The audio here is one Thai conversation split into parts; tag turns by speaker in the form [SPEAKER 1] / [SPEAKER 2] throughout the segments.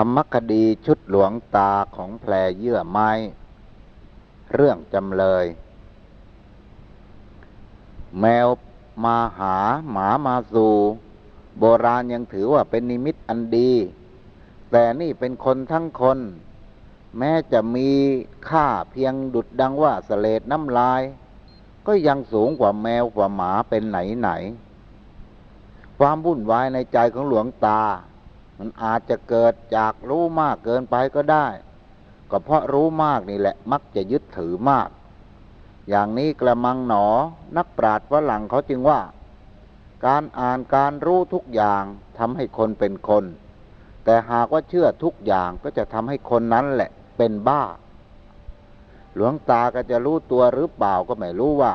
[SPEAKER 1] รรมคดีชุดหลวงตาของแพรเยื่อไม้ เรื่องจำเลย แมวมาหาหมามาสู่โบราณยังถือว่าเป็นนิมิตอันดี แต่นี่เป็นคนทั้งคน แม้จะมีค่าเพียงดุดดังว่าสเลดน้ำลาย ก็ยังสูงกว่าแมวกว่าหมาเป็นไหนไหน ความวุ่นวายในใจของหลวงตา มันอาจจะเกิดจากรู้มากเกินไปก็ได้ ก็เพราะรู้มากนี่แหละ มักจะยึดถือมาก อย่างนี้กระมังหนอ นักปราชญ์ฝรั่งเขาจึงว่า การอ่านการรู้ทุกอย่างทำให้คนเป็นคน แต่หากว่าเชื่อทุกอย่างก็จะทำให้คนนั้นแหละเป็นบ้า หลวงตาก็จะรู้ตัวหรือเปล่าก็ไม่รู้ว่า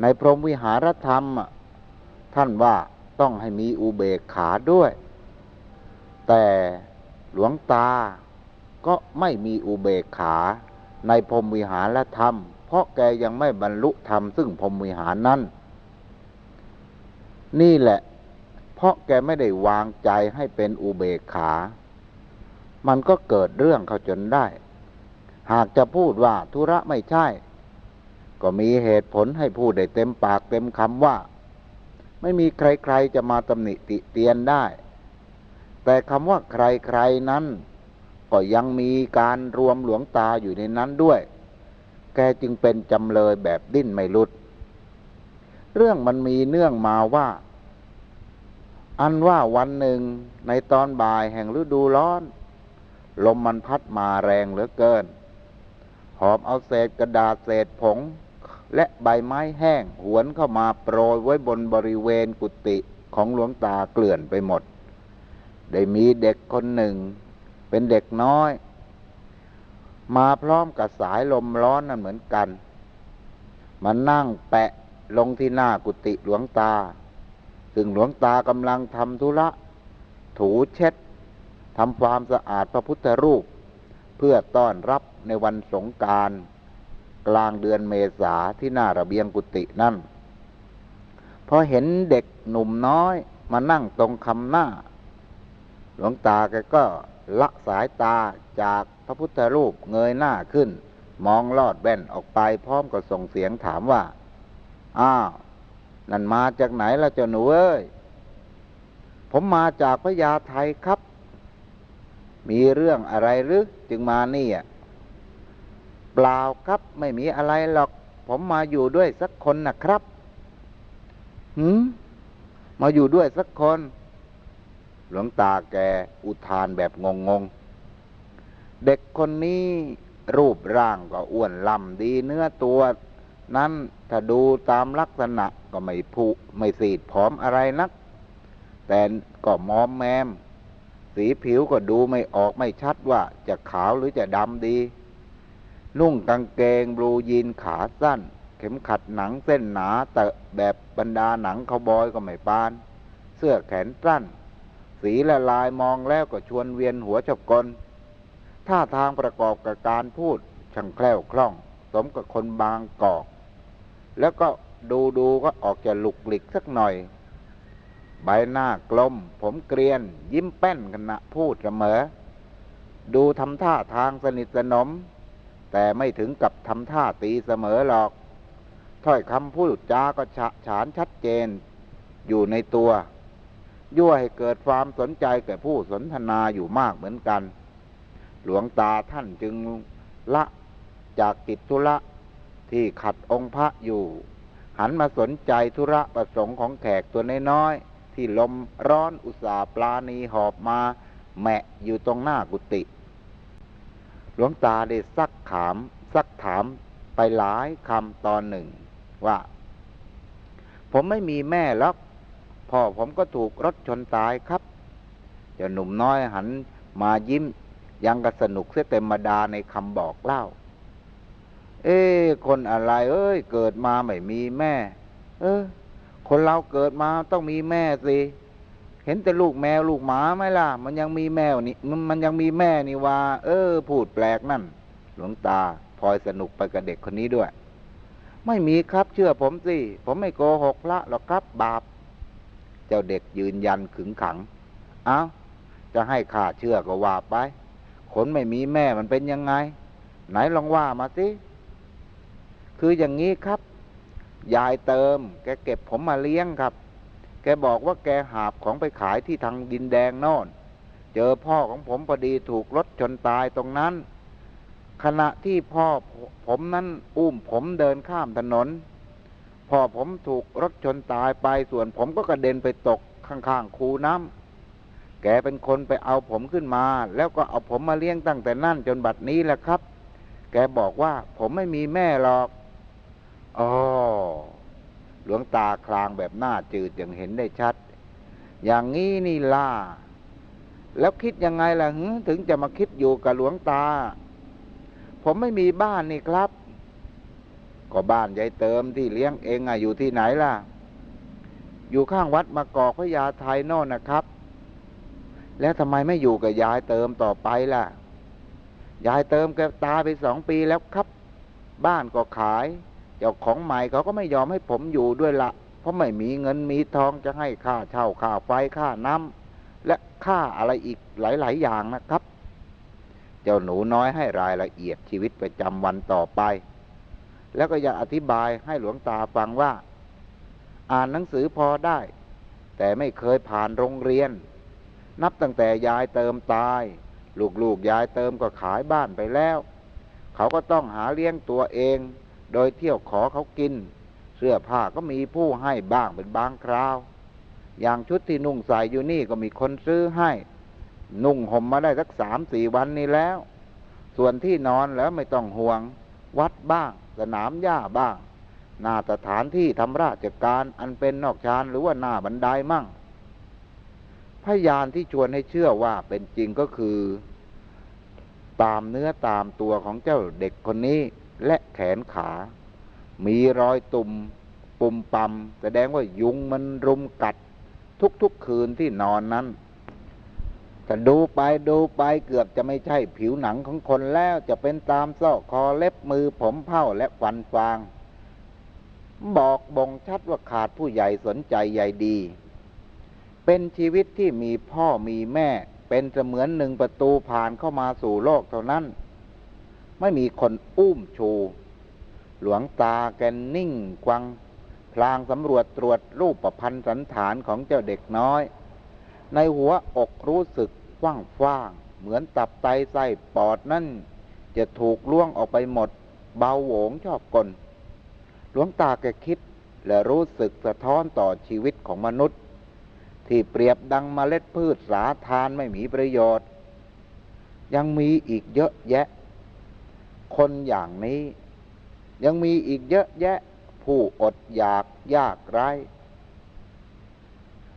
[SPEAKER 1] ในพรหมวิหารธรรมท่านว่าต้องให้มีอุเบกขาด้วย แต่หลวงตาก็ไม่มีอุเบกขาในพรมวิหารและธรรม เพราะแกยังไม่บรรลุธรรมซึ่งพรมวิหารนั้น นี่แหละ เพราะแกไม่ได้วางใจให้เป็นอุเบกขา มันก็เกิดเรื่องเขาจนได้ หากจะพูดว่าธุระไม่ใช่ ก็มีเหตุผลให้พูดได้เต็มปากเต็มคำว่า ไม่มีใครๆจะมาตำหนิติเตียนได้ แต่คำว่าใครๆนั้น ก็ยังมีการรวมหลวงตาอยู่ในนั้นด้วย แกจึงเป็นจำเลยแบบดิ้นไม่ลุด เรื่องมันมีเนื่องมาว่า อันว่าวันหนึ่งในตอนบ่ายแห่งฤดูร้อน ลมมันพัดมาแรงเหลือเกิน หอบเอาเศษกระดาษเศษผงและใบไม้แห้งหวนเข้ามาโปรยไว้บนบริเวณกุฏิของหลวงตาเกลื่อนไปหมด ได้มีเด็กคนหนึ่ง เป็นเด็กน้อย มาพร้อมกับสายลมร้อนนั่นเหมือนกัน มานั่งแปะลงที่หน้ากุฏิหลวงตา ซึ่งหลวงตากำลังทำธุระ ถูเช็ดทำความสะอาดพระพุทธรูป เพื่อต้อนรับในวันสงการกลางเดือนเมษาที่หน้าระเบียงกุฏินั่นพอเห็นเด็กหนุ่มน้อยมานั่งตรงคำหน้า หลวงตาแกก็ละสายตาจากพระพุทธรูปเงยหน้าขึ้น มองลอดแว่นออกไปพร้อมกับส่งเสียงถามว่า อ้าว นั่นมาจากไหนล่ะเจ้าหนูเอ้ย ผมมาจากพระยาไทครับ มีเรื่องอะไรหรือจึงมานี่อะเปล่าครับไม่มีอะไรหรอก ผมมาอยู่ด้วยสักคนนะครับหืมมาอยู่ด้วยสักคน หลวงตาแกอุทานแบบงงๆเด็กคนนี้รูปร่างก็อ้วนล่ำดีเนื้อตัว นั้นถ้าดูตามลักษณะก็ไม่ผุไม่สีดผอมอะไรนัก แต่ก็มอมแมม สีผิวก็ดูไม่ออกไม่ชัดว่าจะขาวหรือจะดำดี นุ่งกางเกงบลูยีนขาสั้น เข็มขัดหนังเส้นหนาเตอะแบบบรรดาหนังเขาบอยก็ไม่ปาน เสื้อแขนสั้น สีละลายมองแล้วก็ชวนเวียนหัวชบกลท่าทางประกอบกับการพูดช่างแคล่วคล่อง สมกับคนบางกอก แล้วก็ดูดูก็ออกจะหลุกหลิกสักหน่อย ใบหน้ากลม ผมเกรียน ยิ้มแป้นขณะพูดเสมอ ดูทำท่าทางสนิทสนม แต่ไม่ถึงกับทำท่าตีเสมอหรอก ถ้อยคำพูดจาก็ฉะฉานชัดเจน อยู่ในตัว ยั่วให้เกิดความสนใจแก่ผู้สนทนาอยู่มากเหมือนกัน หลวงตาท่านจึงละจากกิจธุระที่ขัดองค์พระอยู่ หันมาสนใจธุระประสงค์ของแขกตัวน้อยๆที่ลมร้อนอุตสาปลาณีหอบมา แมะอยู่ตรงหน้ากุฏิหลวงตาได้ซักถาม ซักถามไปหลายคำตอนหนึ่งว่า ผมไม่มีแม่หรอก พ่อผมก็ถูกรถชนตายครับเจ้าหนุ่มน้อยหันมายิ้ม ยังกระสนุกเสียเต็มมาดาในคำบอกเล่า เอ้คนอะไร เอ้ย เกิดมาไม่มีแม่ เออ คนเราเกิดมาต้องมีแม่สิเห็นแต่ลูกแมวลูกหมาไหมล่ะ มันยังมีแมวนี่มันมันยังมีแม่นี่ว่า เออ พูดแปลกนั่น หลวงตาพลอยสนุกไปกับเด็กคนนี้ด้วย ไม่มีครับเชื่อผมสิ ผมไม่โกหกพระหรอกครับ บาป เจ้าเด็กยืนยันขึงขัง เอา้า จะให้ข้าเชื่อก็ว่าไป คนไม่มีแม่มันเป็นยังไง ไหนลองว่ามาสิ คืออย่างนี้ครับ ยายเติม แกเก็บผมมาเลี้ยงครับ แกบอกว่าแกหาบของไปขายที่ทางดินแดงโน่น เจอพ่อของผมพอดีถูกรถชนตายตรงนั้น ขณะที่พ่อผมนั้นอุ้มผมเดินข้ามถนน พ่อผมถูกรถชนตายไปส่วนผมก็กระเด็นไปตกข้างๆคูน้ำแกเป็นคนไปเอาผมขึ้นมา แล้วก็เอาผมมาเลี้ยงตั้งแต่นั่นจนบัดนี้แหละครับ แกบอกว่าผมไม่มีแม่หรอกอ๋อหลวงตาคลางแบบหน้าจืดอย่างเห็นได้ชัด อย่างนี้นี่ล่ะแล้วคิดยังไงล่ะถึงจะมาคิดอยู่กับหลวงตา ผมไม่มีบ้านนี่ครับ ก็บ้านยายเติมที่เลี้ยงเองอะอยู่ที่ไหนล่ะ อยู่ข้างวัดมะกอกพระยาไทยโน่นนะครับ แล้วทำไมไม่อยู่กับยายเติมต่อไปล่ะ ยายเติมแกตายไปสองปีแล้วครับ บ้านก็ขาย เจ้าของใหม่เขาก็ไม่ยอมให้ผมอยู่ด้วยละเพราะไม่มีเงินมีทองจะให้ค่าเช่าค่าไฟค่าน้ำและค่าอะไรอีกหลาย ๆ อย่างนะครับ เจ้าหนูน้อยให้รายละเอียดชีวิตประจำวันต่อไป แล้วก็อยังอธิบายให้หลวงตาฟังว่า อ่านหนังสือพอได้ แต่ไม่เคยผ่านโรงเรียน นับตั้งแต่ยายเติมตาย ลูกๆยายเติมก็ขายบ้านไปแล้ว เขาก็ต้องหาเลี้ยงตัวเอง โดยเที่ยวขอเขากิน เสื้อผ้าก็มีผู้ให้บ้างเป็นบางคราว อย่างชุดที่นุ่งใส่อยู่นี่ก็มีคนซื้อให้ นุ่งห่มมาได้สักสามสี่วันนี้แล้ว ส่วนที่นอนแล้วไม่ต้องห่วง วัดบ้าง สนามหญ้าบ้าง หน้าสถานที่ทำราชการอันเป็นนอกชานหรือว่าหน้าบันไดมั่ง พยานที่ชวนให้เชื่อว่าเป็นจริงก็คือ ตามเนื้อตามตัวของเจ้าเด็กคนนี้และแขนขา มีรอยตุ่มปุ่มปำแสดงว่ายุงมันรุมกัดทุกๆคืนที่นอนนั้น แต่ดูไปดูไปเกือบจะไม่ใช่ผิวหนังของคนแล้วจะเป็นตามซอกคอเล็บมือผมเผ้าและฟันฟาง บอกบ่งชัดว่าขาดผู้ใหญ่สนใจใยดี เป็นชีวิตที่มีพ่อมีแม่ เป็นเสมือนหนึ่งประตูผ่านเข้ามาสู่โลกเท่านั้น ไม่มีคนอุ้มชู หลวงตาแกนิ่งควัง พลางสำรวจตรวจรูปประพันธ์สันฐานของเจ้าเด็กน้อยในหัวอกรู้สึก กว่างฟางเหมือนตับไตไส้ปอดนั่น จะถูกล่วงออกไปหมด เบาโหวงชอบกลหลวงตาแกคิดและรู้สึกสะท้อนต่อชีวิตของมนุษย์ ที่เปรียบดังเมล็ดพืชสาทานไม่มีประโยชน์ ยังมีอีกเยอะแยะ คนอย่างนี้ ยังมีอีกเยอะแยะ ผู้อดอยากยากไร้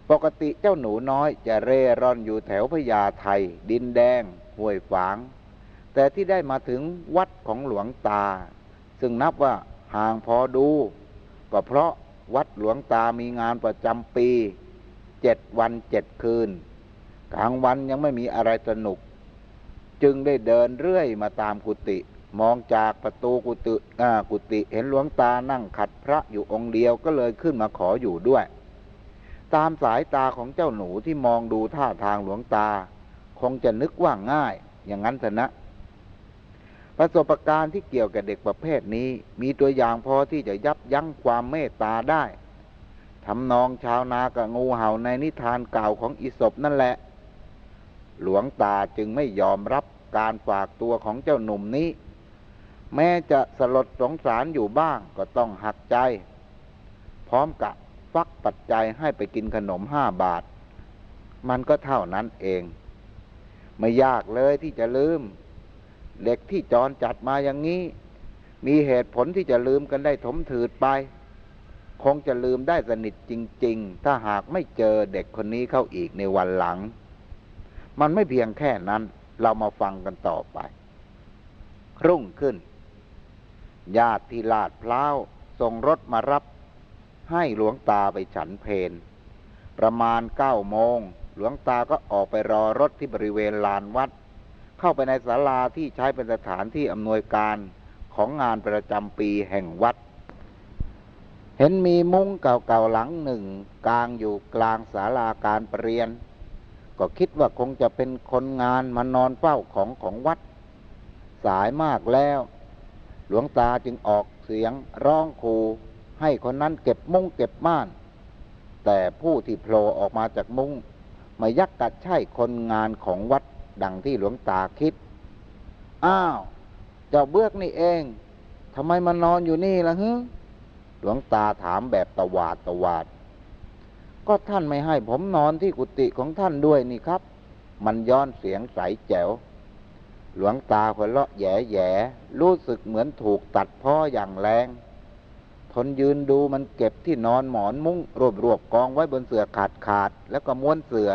[SPEAKER 1] ปกติเจ้าหนูน้อยจะเร่ร่อนอยู่แถวพญาไทดินแดง ห้วยฝาง แต่ที่ได้มาถึงวัดของหลวงตา ซึ่งนับว่าห่างพอดู ก็เพราะวัดหลวงตามีงานประจำปีเจ็ดวันเจ็ดคืน กลางวันยังไม่มีอะไรสนุก จึงได้เดินเรื่อยมาตามกุฏิมองจากประตูกุฏิกุฏิเห็นหลวงตานั่งขัดพระอยู่องค์เดียวก็เลยขึ้นมาขออยู่ด้วย ตามสายตาของเจ้าหนูที่มองดูท่าทางหลวงตา คงจะนึกว่าง่าย อย่างนั้นเถอะนะ ประสบการณ์ที่เกี่ยวกับเด็กประเภทนี้ มีตัวอย่างพอที่จะยับยั้งความเมตตาได้ทำนองชาวนากับงูเห่าในนิทานเก่าของอิศบนั่นแหละ หลวงตาจึงไม่ยอมรับการฝากตัวของเจ้าหนุ่มนี้ แม้จะสลดสงสารอยู่บ้างก็ต้องหักใจ พร้อมกับ ฟักปัจจัยให้ไปกินขนมห้าบาท มันก็เท่านั้นเอง ไม่ยากเลยที่จะลืม เด็กที่จรจัดมาอย่างนี้ มีเหตุผลที่จะลืมกันได้ถมถืดไป คงจะลืมได้สนิทจริง ๆ ถ้าหากไม่เจอเด็กคนนี้เข้าอีกในวันหลัง มันไม่เพียงแค่นั้นเรามาฟังกันต่อไป รุ่งขึ้น ญาติที่ลาดพร้าวส่งรถมารับ ให้หลวงตาไปฉันเพนประมาณเก้าโมง หลวงตาก็ออกไปรอรถที่บริเวณลานวัด เข้าไปในศาลาที่ใช้เป็นสถานที่อำนวยการของงานประจำปีแห่งวัด เห็นมีมุ้งเก่าๆหลังหนึ่ง กลางอยู่กลางศาลาการประเรียน ก็ก็คิดว่าคงจะเป็นคนงานมานอนเฝ้าของของวัด สายมากแล้ว หลวงตาจึงออกเสียงร้องคู ให้คนนั้นเก็บมุ้งเก็บม่าน แต่ผู้ที่โผล่ออกมาจากมุ้งม่ยักกัดใช่คนงานของวัดดังที่หลวงตาคิด อ้าว เจ้าเบือกนี่เองทำไมมานอนอยู่นี่ล่ะฮึหลวงตาถามแบบตวาดตวาด ก็ท่านไม่ให้ผมนอนที่กุฏิของท่านด้วยนี่ครับ มันย้อนเสียงใสแจ๋ว หลวงตาหัวเราะแย่แย่รู้สึกเหมือนถูกตัดพ้ออย่างแรง ทนยืนดูมันเก็บที่นอนหมอนมุ้งรวบรวบกองไว้บนเสื่อขาดขาด แล้วก็ม้วนเสื่อ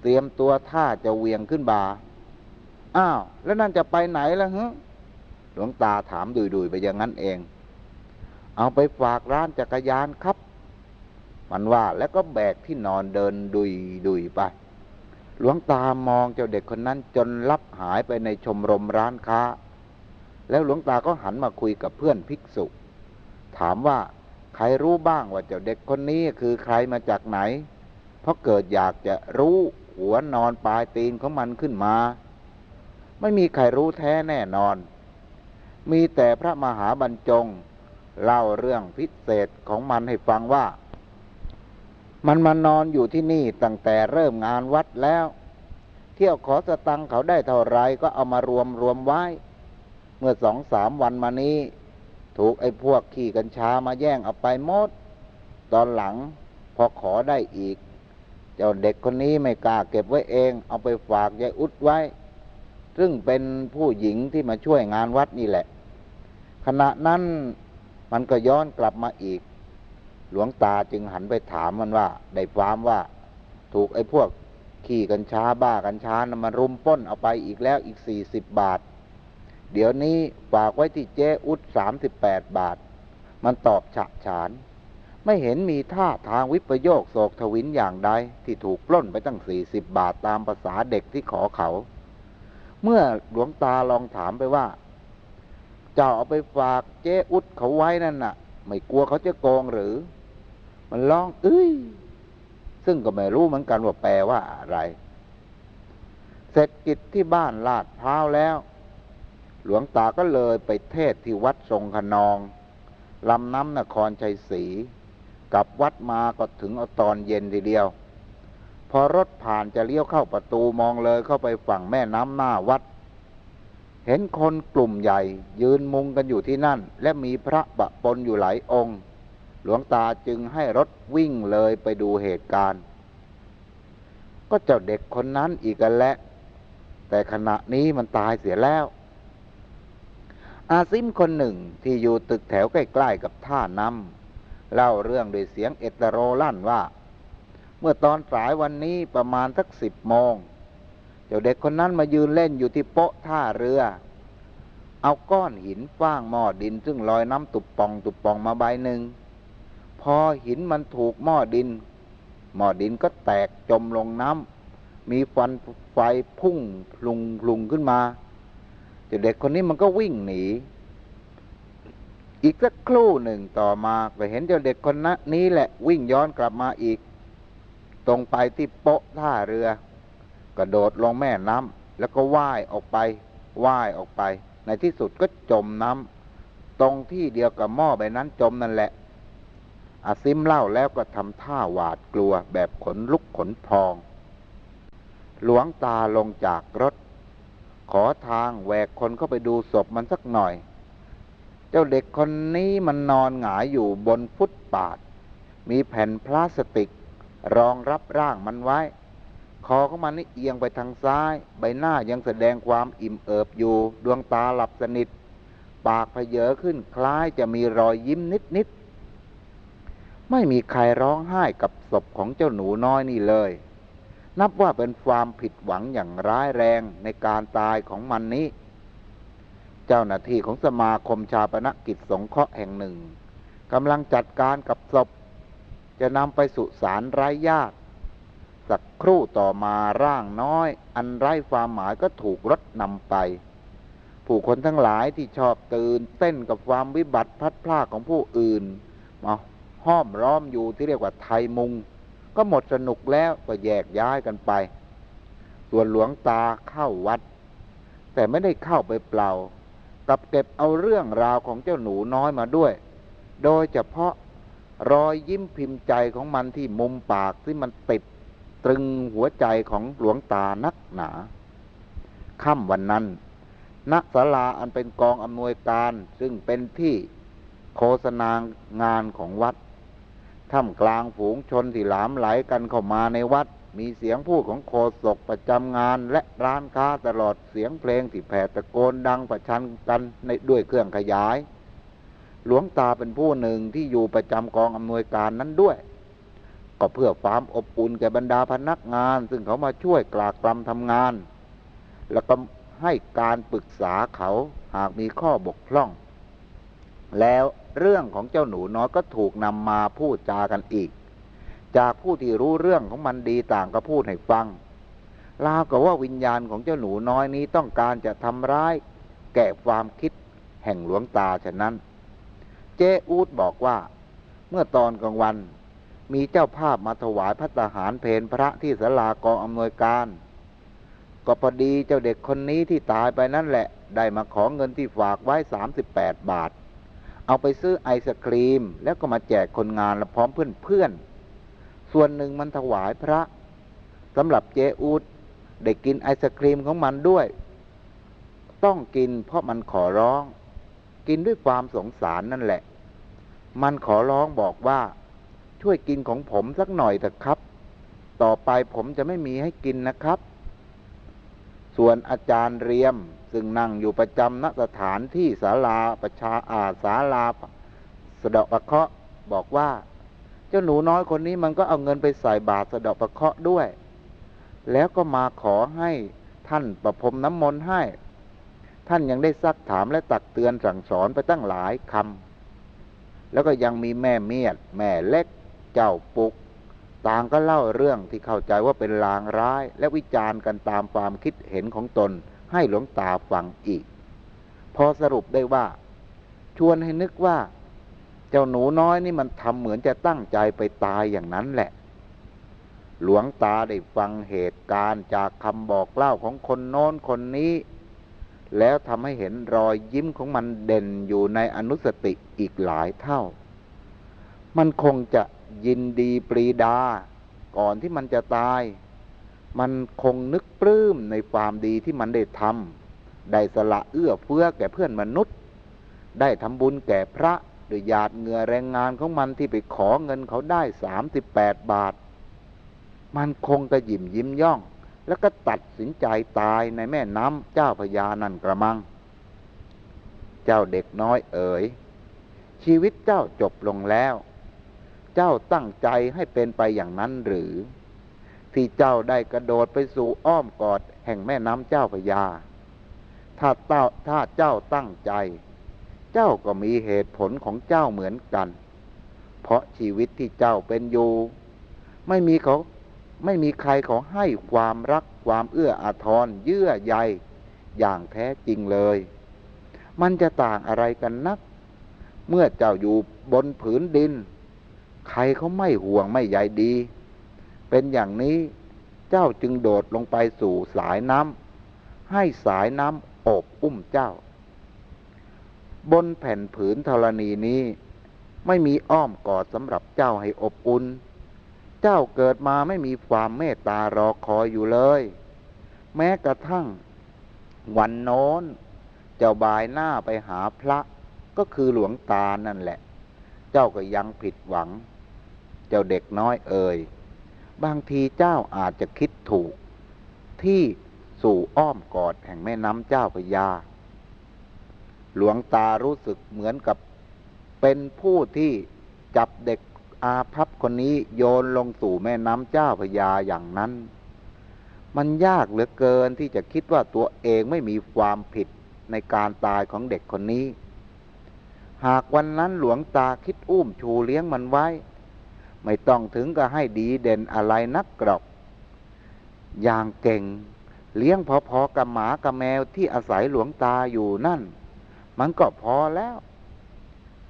[SPEAKER 1] เตรียมตัวท่าจะเวียงขึ้นบ่าอ้าว แล้วนั่นจะไปไหนล่ะฮะหลวงตาถามดุยๆไปอย่างนั้นเอง เอาไปฝากร้านจักรยานครับ มันว่าแล้วก็แบกที่นอนเดินดุยดุยไป หลวงตามองเจ้าเด็กคนนั้นจนลับหายไปในชมรมร้านค้า แล้วหลวงตาก็หันมาคุยกับเพื่อนภิกษุ ถามว่าใครรู้บ้างว่าเจ้าเด็กคนนี้คือใครมาจากไหน เพราะเกิดอยากจะรู้หัวนอนปลายตีนของมันขึ้นมา ไม่มีใครรู้แท้แน่นอน มีแต่พระมหาบรรจง เล่าเรื่องพิเศษของมันให้ฟังว่า มันมานอนอยู่ที่นี่ตั้งแต่เริ่มงานวัดแล้ว เที่ยวขอสตังเขาได้เท่าไรก็เอามารวมรวมไว้ เมื่อสองสามวันมานี้ ถูกไอ้พวกขี่กัญชามาแย่งเอาไปหมด ตอนหลังพอขอได้อีก เจ้าเด็กคนนี้ไม่กล้าเก็บไว้เอง เอาไปฝากยายอุดไว้ ซึ่งเป็นผู้หญิงที่มาช่วยงานวัดนี่แหละ ขณะนั้นมันก็ย้อนกลับมาอีก หลวงตาจึงหันไปถามมันว่า ได้ความว่า ถูกไอ้พวกขี่กัญชาบ้ากัญชานะมารุมป้นเอาไปอีกแล้วอีกสี่สิบบาท เดี๋ยวนี้ฝากไว้ที่เจ๊อุดสามสิบแปดบาท มันตอบฉะฉาน ไม่เห็นมีท่าทางวิปโยคโศกทวินอย่างใดที่ถูกปล้นไปตั้งสี่สิบบาทตามภาษาเด็กที่ขอเขา เมื่อหลวงตาลองถามไปว่า เจ้าเอาไปฝากเจ๊อุดเขาไว้นั่นน่ะ ไม่กลัวเขาจะโกงหรือ มันร้อง เอ้ย ซึ่งก็ไม่รู้เหมือนกันว่าแปลว่าอะไร เสร็จกิจที่บ้านลาดพร้าวแล้ว หลวงตาก็เลยไปเทศที่วัดทรงขนองลำน้ำนครชัยศรีกลับวัดมาก็ถึงอตอนเย็นทีเดียว พอรถผ่านจะเลี้ยวเข้าประตูมองเลยเข้าไปฝั่งแม่น้ำหน้าวัด เห็นคนกลุ่มใหญ่ ยืนมุงกันอยู่ที่นั่น และมีพระปะปนอยู่หลายองค์ หลวงตาจึงให้รถวิ่งเลยไปดูเหตุการณ์ ก็เจ้าเด็กคนนั้นอีกกันแหละแต่ขณะนี้มันตายเสียแล้ว อาซิมคนหนึ่งที่อยู่ตึกแถวใกล้ๆกับท่าน้ำเล่าเรื่องด้วยเสียงเอตโรลั่นว่า เมื่อตอนสายวันนี้ประมาณสักสิบโมงเจ้าเด็กคนนั้นมายืนเล่นอยู่ที่โป๊ะท่าเรือ เอาก้อนหินฟางหม้อดิน ซึ่งลอยน้ำตุบปองตุบปองมาใบหนึ่ง พอหินมันถูกหม้อดิน หม้อดินก็แตกจมลงน้ำมีฟันไฟพุ่งพลุงพลุงขึ้นมา เด็กคนนี้มันก็วิ่งหนี อีกสักครู่หนึ่งต่อมาก็เห็นเจ้าเด็กคนนั้นนี้แหละวิ่งย้อนกลับมาอีก ตรงไปที่โป๊ะท่าเรือ กระโดดลงแม่น้ำแล้วก็ว่ายออกไปว่ายออกไป ในที่สุดก็จมน้ำตรงที่เดียวกับหม้อใบนั้นจมนั่นแหละอาซิมเล่าแล้วก็ทำท่าหวาดกลัวแบบขนลุกขนพอง หลวงตาลงจากรถ ขอทางแหวกคนเข้าไปดูศพมันสักหน่อย เจ้าเด็กคนนี้มันนอนหงายอยู่บนฟุตปาดมีแผ่นพลาสติก รองรับร่างมันไว้ คอของมันนี่เอียงไปทางซ้าย ใบหน้ายังแสดงความอิ่มเอิบอยู่ ดวงตาหลับสนิท ปากเพเยอขึ้นคล้ายจะมีรอยยิ้มนิดๆ ไม่มีใครร้องไห้กับศพของเจ้าหนูน้อยนี่เลย นับว่าเป็นความผิดหวังอย่างร้ายแรงในการตายของมันนี้ เจ้าหน้าที่ของสมาคมชาปนกิจสงเคราะห์แห่งหนึ่งกำลังจัดการกับศพ จะนำไปสุสานไร้ญาติ สักครู่ต่อมาร่างน้อย อันไร้ความหมายก็ถูกรถนำไป ผู้คนทั้งหลายที่ชอบตื่นเต้นกับความวิบัติพัดพรากของผู้อื่นมาห้อมล้อมอยู่ที่เรียกว่าไทยมุง ก็หมดสนุกแล้วก็แยกย้ายกันไป ส่วนหลวงตาเข้าวัด แต่ไม่ได้เข้าไปเปล่ากับเก็บเอาเรื่องราวของเจ้าหนูน้อยมาด้วย โดยเฉพาะรอยยิ้มพิมพ์ใจของมันที่มุมปากที่มันติดตรึงหัวใจของหลวงตานักหนา ค่ำวันนั้นณศาลาอันเป็นกองอำนวยการซึ่งเป็นที่โฆษณางานของวัด ท่ามกลางฝูงชนที่หลามไหลกันเข้ามาในวัด มีเสียงพูดของโฆษกประจำงานและร้านค้าตลอดเสียงเพลงที่แผ่ตะโกนดังประชันกันในด้วยเครื่องขยาย หลวงตาเป็นผู้หนึ่งที่อยู่ประจำกองอำนวยการนั้นด้วย ก็เพื่อความอบอุ่นแก่บรรดาพนักงาน ซึ่งเขามาช่วยกลากกลำทำงาน แล้วก็ให้การปรึกษาเขาหากมีข้อบกพร่อง แล้ว เรื่องของเจ้าหนูน้อยก็ถูกนำมาพูดจากันอีก จากผู้ที่รู้เรื่องของมันดีต่างก็พูดให้ฟังลาวกับว่าวิญญาณของเจ้าหนูน้อยนี้ต้องการจะทำร้าย แก่ความคิดแห่งหลวงตาฉะนั้น เจ้อูดบอกว่า เมื่อตอนกลางวัน มีเจ้าภาพมาถวายพระตาหารเพนพระที่ศาลากองอำนวยการ ก็พอดีเจ้าเด็กคนนี้ที่ตายไปนั่นแหละ ได้มาขอเงินที่ฝากไว้สามสิบแปดบาท เอาไปซื้อไอศครีม แล้วก็มาแจกคนงานและพร้อมเพื่อนเพื่อนๆส่วนหนึ่งมันถวายพระสำหรับเจอูดได้กินไอศครีมของมันด้วย ต้องกินเพราะมันขอร้อง กินด้วยความสงสารนั่นแหละ มันขอร้องบอกว่า ช่วยกินของผมสักหน่อยเถอะครับ ต่อไปผมจะไม่มีให้กินนะครับ ส่วนอาจารย์เรียม ซึ่งนั่งอยู่ประจำณสถานที่ศาลาประชาอาศาลาสะเดาะประเคาะบอกว่า เจ้าหนูน้อยคนนี้มันก็เอาเงินไปใส่บาตรสะเดาะประเคาะด้วย แล้วก็มาขอให้ท่านประพรมน้ำมนต์ให้ ท่านยังได้ซักถามและตักเตือนสั่งสอนไปตั้งหลายคำแล้วก็ยังมีแม่เมียด แม่เล็ก เจ้าปุก ต่างก็เล่าเรื่องที่เข้าใจว่าเป็นลางร้าย และวิจารณ์กันตามความคิดเห็นของตนให้หลวงตาฟังอีก พอสรุปได้ว่า ชวนให้นึกว่า เจ้าหนูน้อยนี่มันทำเหมือนจะตั้งใจไปตายอย่างนั้นแหละ หลวงตาได้ฟังเหตุการณ์จากคำบอกเล่าของคนโน้นคนนี้ แล้วทำให้เห็นรอยยิ้มของมันเด่นอยู่ในอนุสติอีกหลายเท่า มันคงจะ ยินดีปรีดา ก่อนที่มันจะตาย มันคงนึกปลื้มในความดีที่มันได้ทำได้สละเอื้อเฟื้อแก่เพื่อนมนุษย์ ได้ทำบุญแก่พระโดยหยาดเหงื่อแรงงานของมันที่ไปขอเงินเขาได้สามสิบแปดบาท มันคงกระยิมยิ้มย่อง แล้วก็ตัดสินใจตายในแม่น้ำเจ้าพญานันกระมัง เจ้าเด็กน้อยเอ๋ยชีวิตเจ้าจบลงแล้ว เจ้าตั้งใจให้เป็นไปอย่างนั้นหรือ ที่เจ้าได้กระโดดไปสู่อ้อมกอดแห่งแม่น้ำเจ้าพญาถ้าเต้าถ้าเจ้าตั้งใจ เจ้าก็มีเหตุผลของเจ้าเหมือนกัน เพราะชีวิตที่เจ้าเป็นอยู่ ไม่มีเขาไม่มีใครเขาให้ความรักความเอื้ออาทรเยื่อใยอย่างแท้จริงเลย มันจะต่างอะไรกันนัก เมื่อเจ้าอยู่บนผืนดิน ใครเขาไม่ห่วงไม่ใยดี เป็นอย่างนี้เจ้าจึงโดดลงไปสู่สายน้ำให้สายน้ำอบอุ้มเจ้า บนแผ่นผืนธรณีนี้ ไม่มีอ้อมกอดสำหรับเจ้าให้อบอุ่นเจ้าเกิดมาไม่มีความเมตตารอคอยอยู่เลย แม้กระทั่ง วันโน้น เจ้าบายหน้าไปหาพระก็คือหลวงตานั่นแหละ เจ้าก็ยังผิดหวัง เจ้าเด็กน้อยเอ่ย บางทีเจ้าอาจจะคิดถูก ที่สู่อ้อมกอดแห่งแม่น้ำเจ้าพยา หลวงตารู้สึกเหมือนกับเป็นผู้ที่จับเด็กอาภัพคนนี้โยนลงสู่แม่น้ำเจ้าพยาอย่างนั้น มันยากเหลือเกินที่จะคิดว่าตัวเองไม่มีความผิดในการตายของเด็กคนนี้ หากวันนั้นหลวงตาคิดอุ้มชูเลี้ยงมันไว้ ไม่ต้องถึงกับให้ดีเด่นอะไรนักกรอก อย่างเก่ง เลี้ยงพอๆกับหมากับแมวที่อาศัยหลวงตาอยู่นั่น มันก็พอแล้ว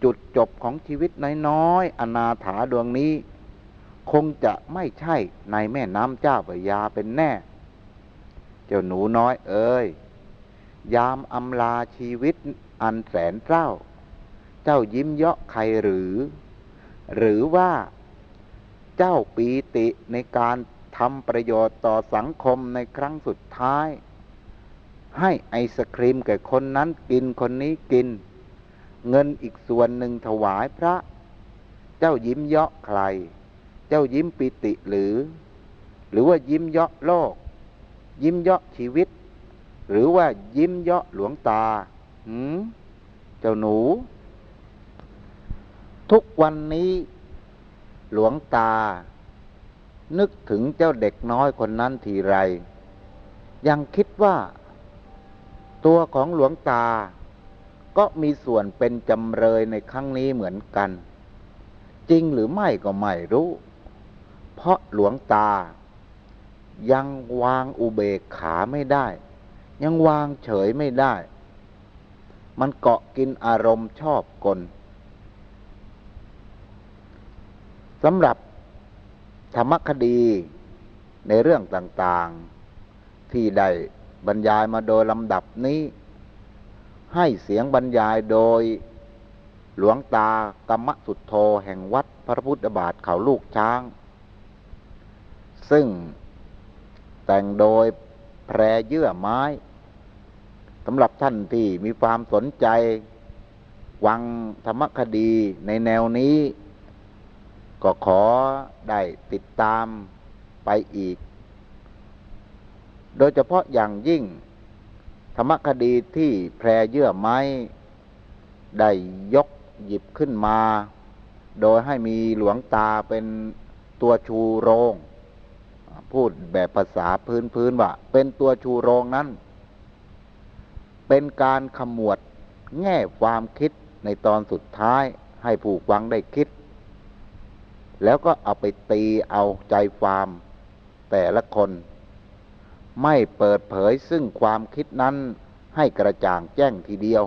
[SPEAKER 1] จุดจบของชีวิตน้อยๆอนาถาดวงนี้ คงจะไม่ใช่ในแม่น้ำเจ้าพระยาเป็นแน่ เจ้าหนูน้อยเอ้ย ยามอำลาชีวิตอันแสนเศร้า เจ้ายิ้มเยาะใครหรือ หรือว่า เจ้าปีติในการทำประโยชน์ต่อสังคมในครั้งสุดท้าย ให้ไอศครีมแก่คนนั้นกินคนนี้กิน เงินอีกส่วนหนึ่งถวายพระ เจ้ายิ้มเยาะใคร เจ้ายิ้มปิติหรือ หรือว่ายิ้มเยาะโลก ยิ้มเยาะชีวิต หรือว่ายิ้มเยาะหลวงตาหืมเจ้าหนู ทุกวันนี้ หลวงตา นึกถึงเจ้าเด็กน้อยคนนั้นทีไร ยังคิดว่า ตัวของหลวงตา ก็มีส่วนเป็นจำเลยในครั้งนี้เหมือนกัน จริงหรือไม่ก็ไม่รู้ เพราะหลวงตา ยังวางอุเบกขาไม่ได้ ยังวางเฉยไม่ได้ มันเกาะกินอารมณ์ชอบกล สำหรับธรรมคดีในเรื่องต่างๆ ที่ได้บรรยายมาโดยลำดับนี้ ให้เสียงบรรยายโดยหลวงตากรรมสุทโธแห่งวัดพระพุทธบาทเขาลูกช้าง ซึ่งแต่งโดยแพรเยื่อไม้สำหรับท่านที่มีความสนใจ วังธรรมคดีในแนวนี้ ก็ขอได้ติดตามไปอีก โดยเฉพาะอย่างยิ่ง ธรรมคดีที่แพรเยื่อไม้ ได้ยกหยิบขึ้นมา โดยให้มีหลวงตาเป็นตัวชูโรง พูดแบบภาษาพื้นพื้นว่า เป็นตัวชูโรงนั้น เป็นการขมวดแง่ความคิดในตอนสุดท้ายให้ผู้ฟังได้คิด แล้วก็เอาไปตีเอาใจความแต่ละคน ไม่เปิดเผยซึ่งความคิดนั้นให้กระจ่างแจ้งทีเดียว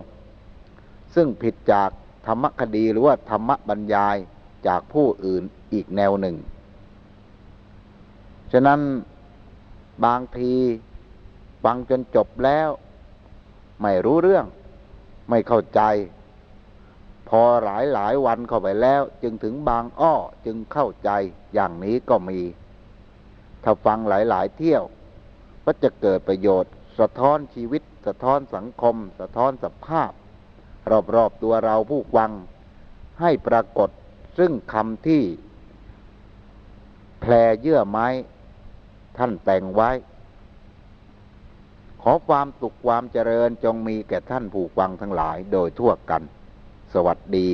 [SPEAKER 1] ซึ่งผิดจากธรรมคดีหรือว่าธรรมบรรยายจากผู้อื่นอีกแนวหนึ่ง ฉะนั้นบางทีฟังจนจบแล้ว ไม่รู้เรื่อง ไม่เข้าใจ พอหลายหลายวันเข้าไปแล้ว จึงถึงบางอ้อจึงเข้าใจอย่างนี้ก็มี ถ้าฟังหลายหลายเที่ยว ก็จะเกิดประโยชน์ สะท้อนชีวิต สะท้อนสังคม สะท้อนสภาพ รอบๆตัวเราผู้ฟัง ให้ปรากฏซึ่งคำที่ แพรเยื่อไม้ ท่านแต่งไว้ ขอความสุขความเจริญจงมีแก่ท่านผู้ฟังทั้งหลายโดยทั่วกัน วัสดี